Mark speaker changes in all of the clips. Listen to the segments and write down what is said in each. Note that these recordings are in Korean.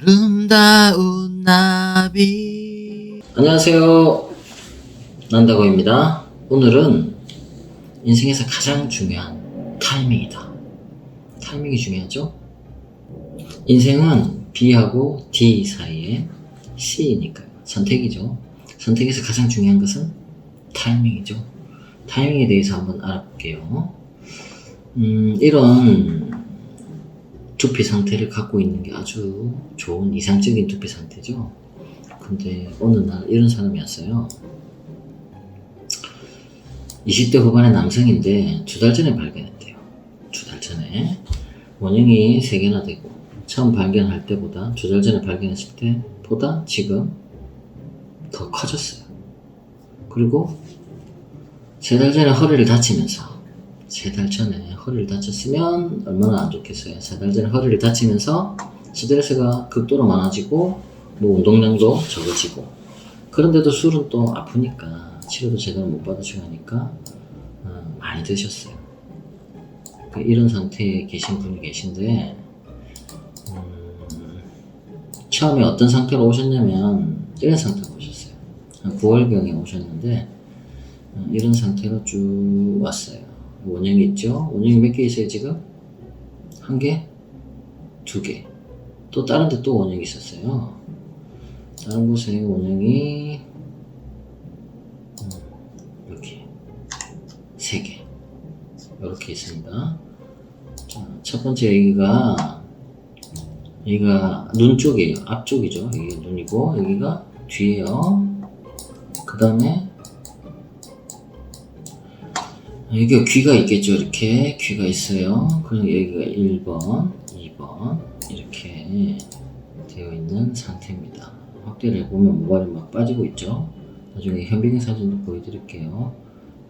Speaker 1: 아름다운 나비
Speaker 2: 안녕하세요. 난다고입니다. 오늘은 인생에서 가장 중요한 타이밍이다. 타이밍이 중요하죠? 인생은 B하고 D 사이에 C니까요. 선택이죠. 선택에서 가장 중요한 것은 타이밍이죠. 타이밍에 대해서 한번 알아볼게요. 음, 이런 두피 상태를 갖고 있는 게 아주 좋은 이상적인 두피 상태죠. 근데 어느 날 이런 사람이 왔어요. 20대 후반의 남성인데 두 달 전에 발견했대요. 두 달 전에. 원형이 3개나 되고 처음 발견할 때보다 두 달 전에 발견했을 때보다 지금 더 커졌어요. 그리고 세 달 전에 허리를 다치면서 세 달 전에 허리를 다쳤으면 얼마나 안 좋겠어요. 세 달 전에 허리를 다치면서 스트레스가 극도로 많아지고 뭐 운동량도 적어지고 그런데도 술은 또 아프니까 치료도 제대로 못 받으시고 하니까 어, 많이 드셨어요. 그 이런 상태에 계신 분이 계신데 음, 처음에 어떤 상태로 오셨냐면 이런 상태로 오셨어요. 한 9월경에 오셨는데 어, 이런 상태로 쭉 왔어요. 원형이 있죠? 원형이 몇 개 있어요 지금? 한 개? 두 개. 또 다른 데 또 원형이 있었어요. 다른 곳에 원형이 음, 여기 세 개. 이렇게 있습니다. 자, 첫 번째 여기가 여기가 눈 쪽이에요. 앞쪽이죠. 여기 눈이고 여기가 뒤에요. 그 다음에 여기가 귀가 있겠죠. 이렇게 귀가 있어요. 그럼 여기가 1번, 2번 이렇게 되어 있는 상태입니다. 확대를 해보면 모발이 막 빠지고 있죠. 나중에 현빈이 사진도 보여드릴게요.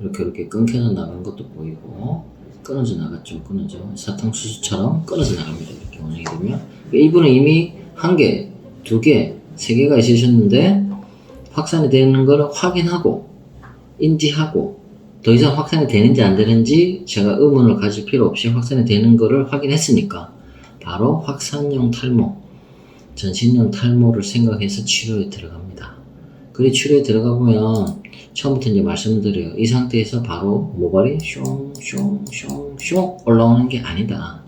Speaker 2: 이렇게 이렇게 끊겨서 나간 것도 보이고 끊어져 나갔죠. 끊어져 사탕수수처럼 끊어져 나갑니다. 이렇게 원형이 되면 이분은 이미 한 개, 두 개, 세 개가 있으셨는데 확산이 되는 걸 확인하고 인지하고 더 이상 확산이 되는지 안 되는지 제가 의문을 가질 필요 없이 확산이 되는 것을 확인했으니까 바로 확산용 탈모, 전신용 탈모를 생각해서 치료에 들어갑니다. 그리고 치료에 들어가 보면 처음부터 이제 말씀드려요. 이 상태에서 바로 모발이 숑숑숑숑 올라오는 게 아니다.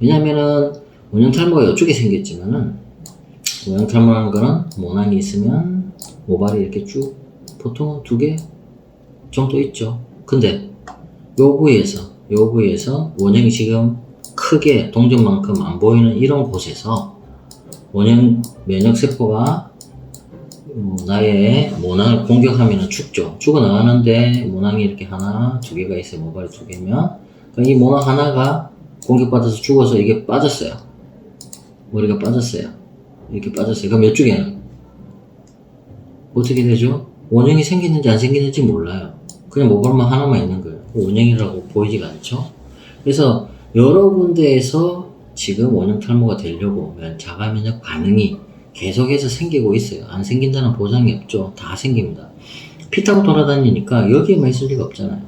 Speaker 2: 왜냐면은 원형 탈모가 이쪽에 생겼지만은 원형 탈모라는 거는 모낭이 있으면 모발이 이렇게 쭉 보통은 두개 정도 있죠. 근데 요 부위에서 요 부위에서 원형이 지금 크게 동전만큼 안 보이는 이런 곳에서 원형 면역 세포가 음, 나의 모낭을 공격하면 죽죠. 죽어나가는데 모낭이 이렇게 하나, 두 개가 있어요. 모발이 두 개면. 그이 모낭 하나가 공격받아서 죽어서 이게 빠졌어요. 머리가 빠졌어요. 이렇게 빠졌어요. 그럼 이쪽에는 어떻게 되죠? 원형이 생기는지 안 생기는지 몰라요. 그냥 모발만 하나만 있는 거예요. 원형이라고 보이지가 않죠? 그래서 여러 군데에서 지금 원형 탈모가 되려고 자가 면역 반응이 계속해서 생기고 있어요. 안 생긴다는 보장이 없죠. 다 생깁니다. 피 타고 돌아다니니까 여기에만 있을 리가 없잖아요.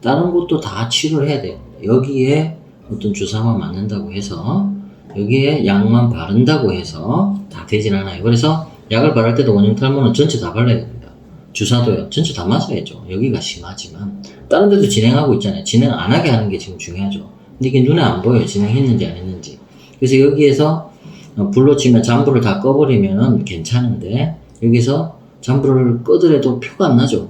Speaker 2: 다른 곳도 다 치료를 해야 돼요. 여기에 어떤 주사만 맞는다고 해서 여기에 약만 바른다고 해서 다 되진 않아요. 그래서 약을 바를 때도 원형 탈모는 전체 다 발라야 됩니다. 주사도요. 전체 다 맞아야죠. 여기가 심하지만 다른 데도 진행하고 있잖아요. 진행 안 하게 하는 게 지금 중요하죠. 근데 이게 눈에 안 보여요. 진행했는지 안 했는지. 그래서 여기에서 어, 불로 치면 잠불을 다 꺼버리면 괜찮은데 여기서 잠불을 끄더라도 표가 안 나죠.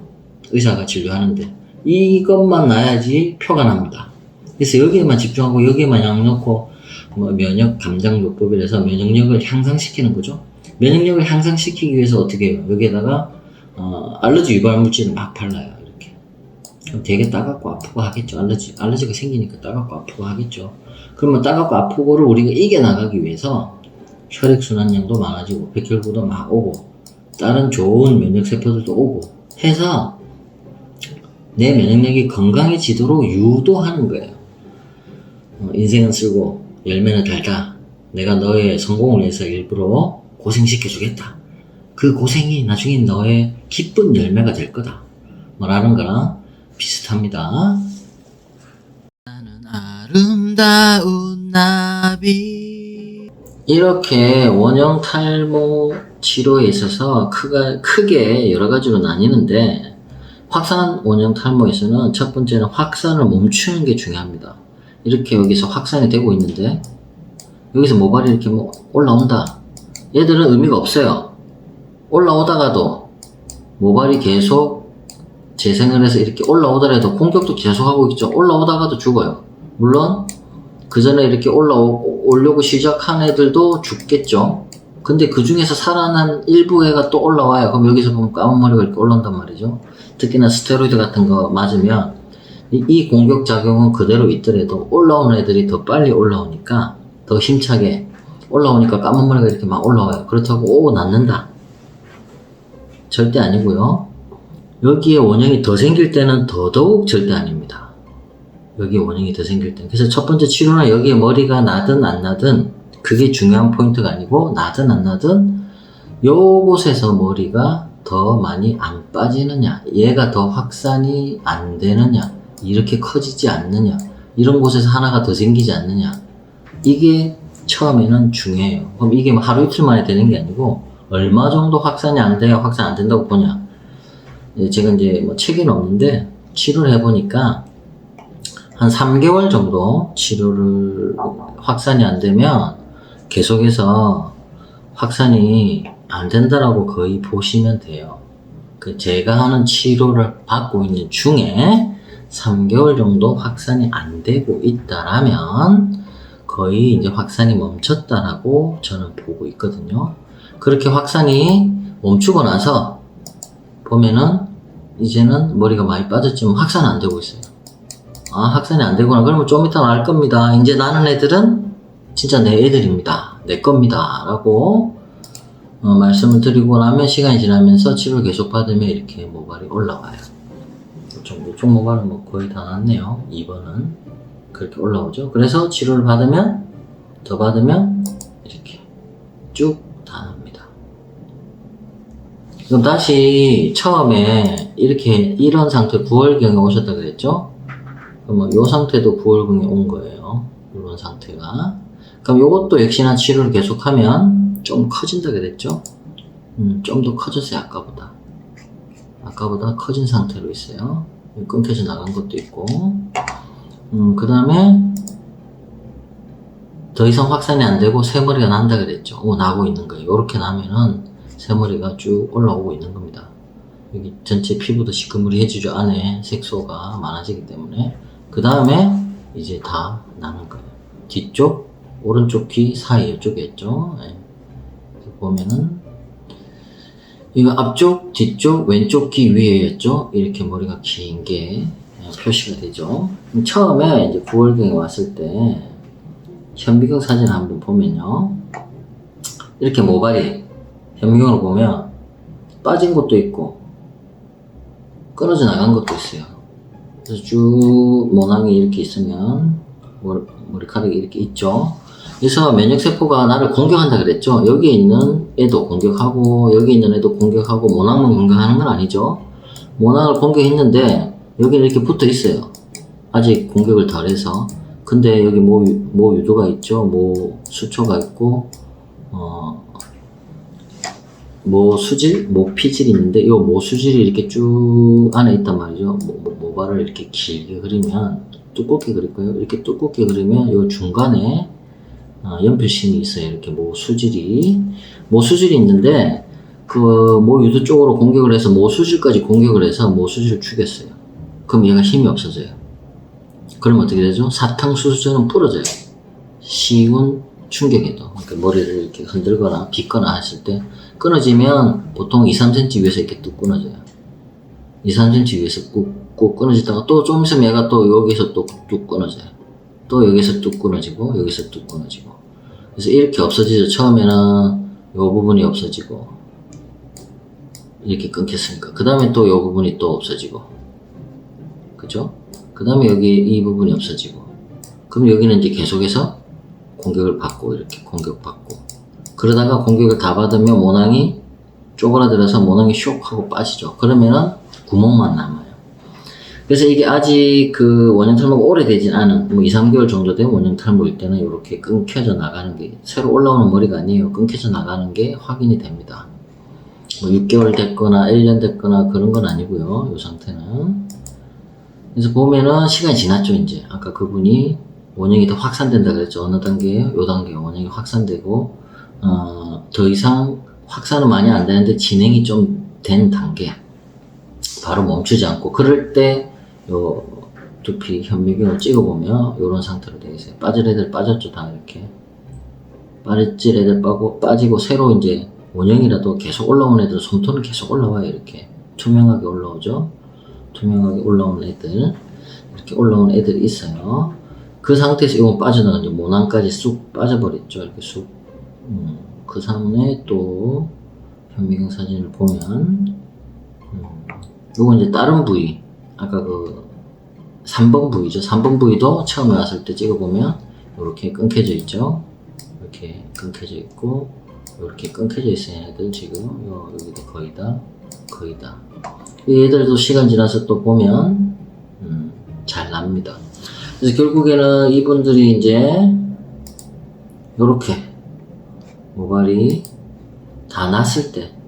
Speaker 2: 의사가 진료하는데 이것만 나야지 표가 납니다. 그래서 여기에만 집중하고 여기에만 약 넣고 뭐 면역 감장요법이라서 면역력을 향상시키는 거죠. 면역력을 향상시키기 위해서 어떻게 해요? 여기에다가 어, 알러지 유발 물질을 막 발라요. 이렇게. 그럼 되게 따갑고 아프고 하겠죠. 알러지 알러지가 생기니까 따갑고 아프고 하겠죠. 그러면 따갑고 아프고를 우리가 이겨 나가기 위해서 혈액 순환량도 많아지고 백혈구도 막 오고 다른 좋은 면역 세포들도 오고 해서 내 면역력이 건강해지도록 유도하는 거예요. 어, 인생은 쓰고 열매는 달다. 내가 너의 성공을 위해서 일부러 고생시켜 주겠다. 그 고생이 나중에 너의 기쁜 열매가 될 거다. 뭐라는 거랑 비슷합니다.
Speaker 1: 나는 아름다운 나비
Speaker 2: 이렇게 원형 탈모 치료에 있어서 크가, 크게 여러 가지로 나뉘는데 확산 원형 탈모에서는 첫 번째는 확산을 멈추는 게 중요합니다. 이렇게 여기서 확산이 되고 있는데 여기서 모발이 이렇게 뭐 올라온다. 얘들은 의미가 없어요. 올라오다가도 모발이 계속 재생을 해서 이렇게 올라오더라도 공격도 계속하고 있죠. 올라오다가도 죽어요. 물론 그 전에 이렇게 올라오려고 시작한 애들도 죽겠죠. 근데 그 중에서 살아난 일부 애가 또 올라와요. 그럼 여기서 보면 까만 머리가 이렇게 올라온단 말이죠. 특히나 스테로이드 같은 거 맞으면 이, 이 공격 작용은 그대로 있더라도 올라오는 애들이 더 빨리 올라오니까 더 힘차게 올라오니까 까만 머리가 이렇게 막 올라와요. 그렇다고 오 낫는다. 절대 아니고요. 여기에 원형이 더 생길 때는 더더욱 절대 아닙니다. 여기에 원형이 더 생길 때. 그래서 첫 번째 치료는 여기에 머리가 나든 안 나든 그게 중요한 포인트가 아니고 나든 안 나든 요곳에서 머리가 더 많이 안 빠지느냐, 얘가 더 확산이 안 되느냐, 이렇게 커지지 않느냐, 이런 곳에서 하나가 더 생기지 않느냐, 이게 처음에는 중요해요. 그럼 이게 뭐 하루 이틀 만에 되는 게 아니고 얼마 정도 확산이 안 돼야 확산 안 된다고 보냐. 예, 제가 이제 뭐 책은 없는데 치료를 해보니까 한 3개월 정도 치료를 확산이 안 되면 계속해서 확산이 안 된다라고 거의 보시면 돼요. 그 제가 하는 치료를 받고 있는 중에 3개월 정도 확산이 안 되고 있다라면 거의 이제 확산이 멈췄다라고 저는 보고 있거든요. 그렇게 확산이 멈추고 나서 보면은 이제는 머리가 많이 빠졌지만 확산 안 되고 있어요. 아, 확산이 안 되구나. 그러면 좀 이따 날 겁니다. 이제 나는 애들은 진짜 내 애들입니다. 내 겁니다. 라고 어, 말씀을 드리고 나면 시간이 지나면서 치료를 계속 받으면 이렇게 모발이 올라와요. 좀 이쪽 모발은 뭐 거의 다 났네요. 2번은 그렇게 올라오죠. 그래서 치료를 받으면 더 받으면 이렇게 쭉. 그럼 다시 처음에 이렇게 이런 상태 9월경에 오셨다 그랬죠? 그러면 이 상태도 9월경에 온 거예요. 이런 상태가. 그럼 이것도 역시나 치료를 계속하면 좀 커진다 그랬죠? 음, 좀 더 커졌어요, 아까보다. 아까보다 커진 상태로 있어요. 끊겨서 나간 것도 있고. 음, 그 다음에 더 이상 확산이 안 되고 새머리가 난다 그랬죠. 오, 나고 있는 거예요. 이렇게 나면은 새머리가 쭉 올라오고 있는 겁니다. 여기 전체 피부도 시커머리해지죠. 안에 색소가 많아지기 때문에. 그 다음에 이제 다 나는 거예요. 뒤쪽, 오른쪽 귀 사이 이쪽에 있죠. 예. 이렇게 보면은 이거 앞쪽, 뒤쪽, 왼쪽 귀 위에였죠. 이렇게 머리가 긴 게 표시가 되죠. 처음에 이제 9월경에 왔을 때 현미경 사진 한번 보면요. 이렇게 모발이 현미경으로 보면 빠진 것도 있고 끊어져 나간 것도 있어요. 그래서 쭉 모낭이 이렇게 있으면 머리, 머리카락이 이렇게 있죠. 그래서 면역세포가 나를 공격한다 그랬죠. 여기 있는 애도 공격하고 여기 있는 애도 공격하고 모낭만 공격하는 건 아니죠. 모낭을 공격했는데 여기는 이렇게 붙어 있어요. 아직 공격을 덜 해서. 근데 여기 모, 유- 모 유도가 있죠. 모 수초가 있고, 어, 모 수질, 모 피질이 있는데, 이 모 수질이 이렇게 쭉 안에 있단 말이죠. 모, 모, 모 발을 이렇게 길게 그리면, 두껍게 그릴 거예요. 이렇게 두껍게 그리면, 이 중간에, 어, 연필심이 있어요. 이렇게 모 수질이. 모 수질이 있는데, 그, 모 유도 쪽으로 공격을 해서 모 수질까지 공격을 해서 모 수질을 죽였어요. 그럼 얘가 힘이 없어져요. 그러면 어떻게 되죠? 사탕수수처럼 부러져요. 쉬운 충격에도. 그러니까 머리를 이렇게 흔들거나 빗거나 했을 때 끊어지면 보통 2, 3cm 위에서 이렇게 뚝 끊어져요. 2, 3cm 위에서 꾹, 꾹 끊어지다가 또 좀 있으면 얘가 또 여기서 또 뚝 끊어져요. 또 여기서 뚝 끊어지고 여기서 뚝 끊어지고. 그래서 이렇게 없어지죠. 처음에는 이 부분이 없어지고 이렇게 끊겼으니까. 그 다음에 또이 부분이 또 없어지고. 그죠? 그 다음에 여기 이 부분이 없어지고. 그럼 여기는 이제 계속해서 공격을 받고, 이렇게 공격받고. 그러다가 공격을 다 받으면 모낭이 쪼그라들어서 모낭이 쇽 하고 빠지죠. 그러면은 구멍만 남아요. 그래서 이게 아직 그 원형 탈모가 오래되진 않은 뭐 2, 3개월 정도 된 원형 탈모일 때는 이렇게 끊겨져 나가는 게 새로 올라오는 머리가 아니에요. 끊겨져 나가는 게 확인이 됩니다. 뭐 6개월 됐거나 1년 됐거나 그런 건 아니고요. 이 상태는. 그래서 보면은 시간이 지났죠, 이제. 아까 그분이 원형이 더 확산된다 그랬죠. 어느 단계에요? 요 단계 원형이 확산되고, 어, 더 이상 확산은 많이 안 되는데 진행이 좀 된 단계. 바로 멈추지 않고, 그럴 때, 요, 두피 현미경을 찍어보면, 요런 상태로 되어 있어요. 빠질 애들 빠졌죠, 다 이렇게. 빠질 애들 빠고, 빠지고, 새로 이제, 원형이라도 계속 올라온 애들, 솜털은 계속 올라와요, 이렇게. 투명하게 올라오죠. 투명하게 올라온 애들 이렇게 올라온 애들이 있어요. 그 상태에서 이건 빠져나가 이제 모낭까지 쑥 빠져버렸죠. 이렇게 쑥. 음, 그 다음에 또 현미경 사진을 보면 음, 요건 이제 다른 부위 아까 그 3번 부위죠. 3번 부위도 처음에 왔을 때 찍어보면 이렇게 끊겨져 있죠. 이렇게 끊겨져 있고 이렇게 끊겨져 있어요. 애들 지금 요, 여기도 거의 다 거의 다 얘들도 시간 지나서 또 보면 음, 잘 납니다. 그래서 결국에는 이분들이 이제 요렇게 모발이 다 났을 때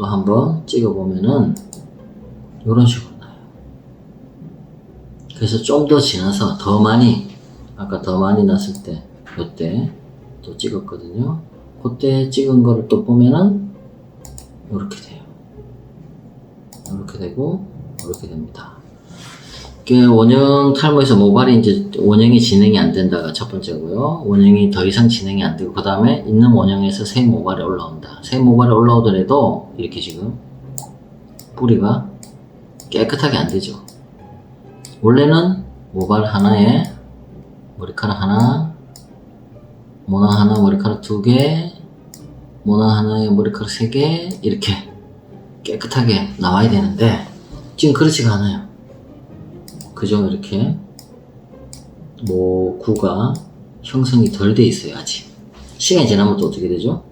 Speaker 2: 또 한번 찍어보면은 요런 식으로 나요. 그래서 좀 더 지나서 더 많이 아까 더 많이 났을 때 요때 또 찍었거든요. 그때 찍은 거를 또 보면은 요렇게 돼요. 이렇게 되고 이렇게 됩니다. 이게 원형 탈모에서 모발이 이제 원형이 진행이 안 된다가 첫 번째고요. 원형이 더 이상 진행이 안 되고 그 다음에 있는 원형에서 새 모발이 올라온다. 새 모발이 올라오더라도 이렇게 지금 뿌리가 깨끗하게 안 되죠. 원래는 모발 하나에 머리카락 하나, 모낭 하나, 머리카락 두 개, 모낭 하나에 머리카락 세 개 이렇게 깨끗하게 나와야 되는데 지금 그렇지가 않아요. 그죠? 이렇게 모구가 형성이 덜 돼 있어요 아직. 시간이 지나면 또 어떻게 되죠?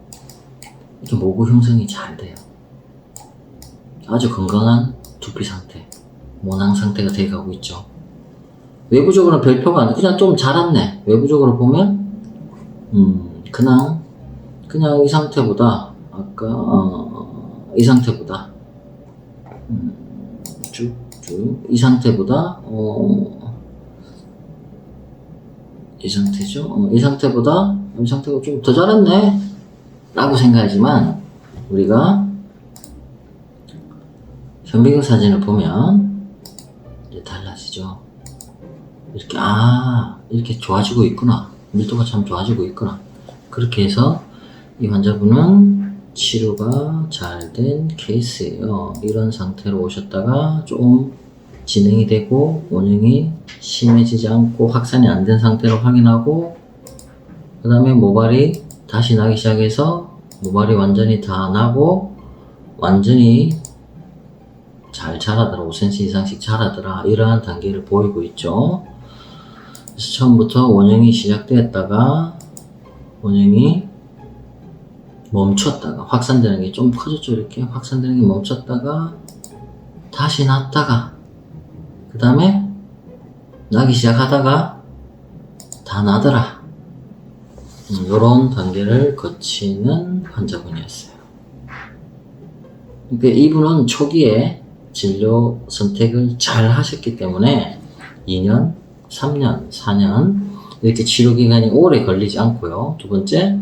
Speaker 2: 이렇게 모구 형성이 잘 돼요. 아주 건강한 두피 상태, 모낭 상태가 돼 가고 있죠. 외부적으로는 별표가 안 돼. 그냥 좀 자랐네. 외부적으로 보면 음 그냥 그냥 이 상태보다 아까 어, 이 상태보다 음, 쭉 쭉이 상태보다 어, 이 상태죠. 어, 이 상태보다 이 상태가 좀더 자랐네 라고 생각하지만 우리가 현미경 사진을 보면 이제 달라지죠. 이렇게 아 이렇게 좋아지고 있구나 밀도가 참 좋아지고 있구나 그렇게 해서 이 환자분은 치료가 잘 된 케이스예요. 이런 상태로 오셨다가 좀 진행이 되고 원형이 심해지지 않고 확산이 안 된 상태로 확인하고 그 다음에 모발이 다시 나기 시작해서 모발이 완전히 다 나고 완전히 잘 자라더라 5cm 이상씩 자라더라 이러한 단계를 보이고 있죠. 그래서 처음부터 원형이 시작되었다가 원형이 멈췄다가 확산되는 게 좀 커졌죠 이렇게? 확산되는 게 멈췄다가 다시 났다가 그 다음에 나기 시작하다가 다 나더라. 이런 단계를 거치는 환자분이었어요. 그러니까 이분은 초기에 진료 선택을 잘 하셨기 때문에 2년, 3년, 4년 이렇게 치료 기간이 오래 걸리지 않고요. 두 번째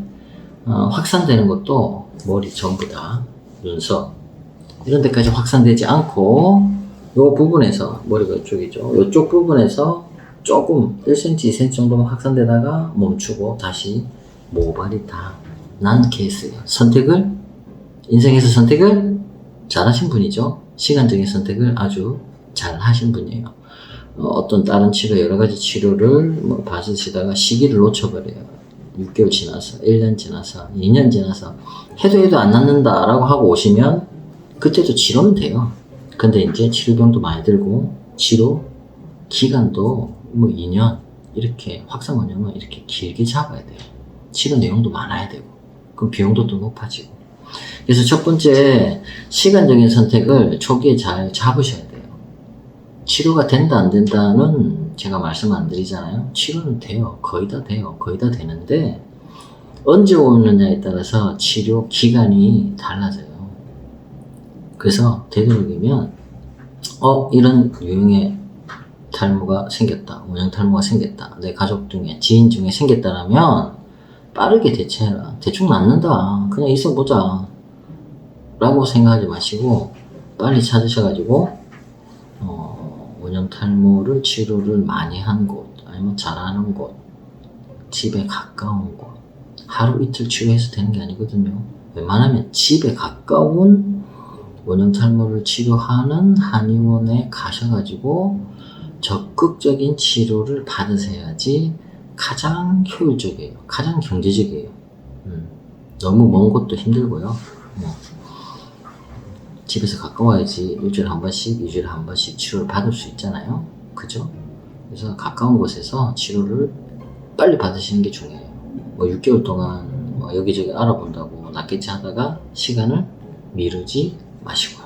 Speaker 2: 어, 확산되는 것도 머리 전부 다 눈썹 이런 데까지 확산되지 않고 요 부분에서 머리가 이쪽이죠. 요쪽 부분에서 조금 1cm, 2cm 정도만 확산되다가 멈추고 다시 모발이 다 난 케이스예요. 선택을 인생에서 선택을 잘하신 분이죠. 시간적인 선택을 아주 잘 하신 분이에요. 어, 떤 다른 치료 여러 가지 치료를 뭐 받으시다가 시기를 놓쳐버려요 6개월 지나서, 1년 지나서, 2년 지나서 해도 해도 안 낫는다라고 하고 오시면 그때도 치료는 돼요. 근데 이제 치료병도 많이 들고 치료 기간도 뭐 2년 이렇게 확산 원형은 이렇게 길게 잡아야 돼요. 치료 내용도 많아야 되고 그럼 비용도 또 높아지고 그래서 첫 번째 시간적인 선택을 초기에 잘 잡으셔야 돼요. 치료가 된다 안 된다는 제가 말씀 안 드리잖아요. 치료는 돼요. 거의 다 돼요. 거의 다 되는데 언제 오느냐에 따라서 치료 기간이 달라져요. 그래서 되도록이면 어 이런 유형의 탈모가 생겼다. 원형 탈모가 생겼다. 내 가족 중에 지인 중에 생겼다라면 빠르게 대처해라. 대충 낫는다. 그냥 있어 보자. 라고 생각하지 마시고 빨리 찾으셔가지고 탈모를 치료를 많이 한 곳, 아니면 잘하는 곳, 집에 가까운 곳, 하루 이틀 치료해서 되는 게 아니거든요. 웬만하면 집에 가까운 원형 탈모를 치료하는 한의원에 가셔가지고 적극적인 치료를 받으셔야지 가장 효율적이에요. 가장 경제적이에요. 음, 너무 먼 곳도 힘들고요. 뭐, 집에서 가까워야지 일주일에 한 번씩, 이주일에 한 번씩 치료를 받을 수 있잖아요. 그죠? 그래서 가까운 곳에서 치료를 빨리 받으시는 게 중요해요. 뭐 6개월 동안 뭐 여기저기 알아본다고 낫겠지 하다가 시간을 미루지 마시고요.